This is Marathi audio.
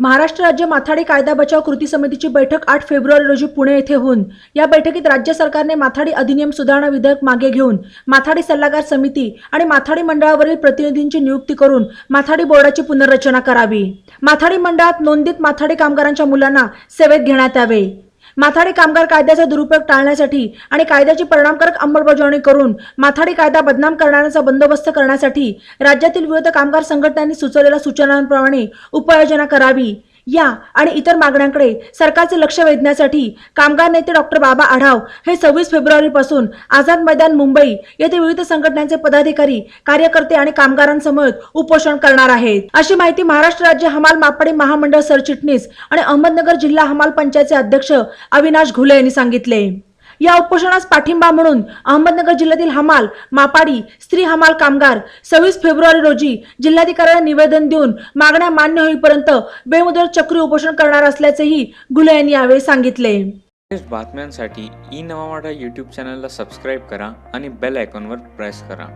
महाराष्ट्र राज्य माथाडी कायदा बचाव कृती समितीची बैठक आठ फेब्रुवारी रोजी पुणे येथे होऊन या बैठकीत राज्य सरकारने माथाडी अधिनियम सुधारणा विधेयक मागे घेऊन माथाडी सल्लागार समिती आणि माथाडी मंडळावरील प्रतिनिधींची नियुक्ती करून माथाडी बोर्डाची पुनर्रचना करावी. माथाडी मंडळात नोंदीत माथाडी कामगारांच्या मुलांना सेवेत घेण्यात यावे. माथाडी कामगार कायद्याचा दुरुपयोग टाळण्यासाठी आणि कायद्याची परिणामकारक अंमलबजावणी करून माथाडी कायदा बदनाम करणाऱ्यांचा बंदोबस्त करण्यासाठी राज्यातील विविध कामगार संघटनांनी सुचवलेल्या सूचनांप्रमाणे उपाययोजना करावी. या आणि इतर मागण्यांकडे सरकारचे लक्ष वेधण्यासाठी कामगार नेते डॉक्टर बाबा आढाव हे सव्वीस फेब्रुवारीपासून आझाद मैदान मुंबई येथे विविध संघटनांचे पदाधिकारी कार्यकर्ते आणि कामगारांसमोर उपोषण करणार आहेत. अशी माहिती महाराष्ट्र राज्य हमाल मापाडी महामंडळ सरचिटणीस आणि अहमदनगर जिल्हा हमाल पंचायतचे अध्यक्ष अविनाश घुले यांनी सांगितले. या उपोषणास पाठिंबा म्हणून अहमदनगर जिल्ह्यातील हमाल मापाडी स्त्री हमाल कामगार सव्वीस फेब्रुवारी रोजी जिल्हाधिकाऱ्यांना निवेदन देऊन मागण्या मान्य होईपर्यंत बेमुदत चक्री उपोषण करणार असल्याचेही गुले यांनी यावेळी सांगितले. बातम्यांसाठी ई नवा यूट्यूब चॅनलला सबस्क्राईब करा आणि बेल आयकॉनवर प्रेस करा.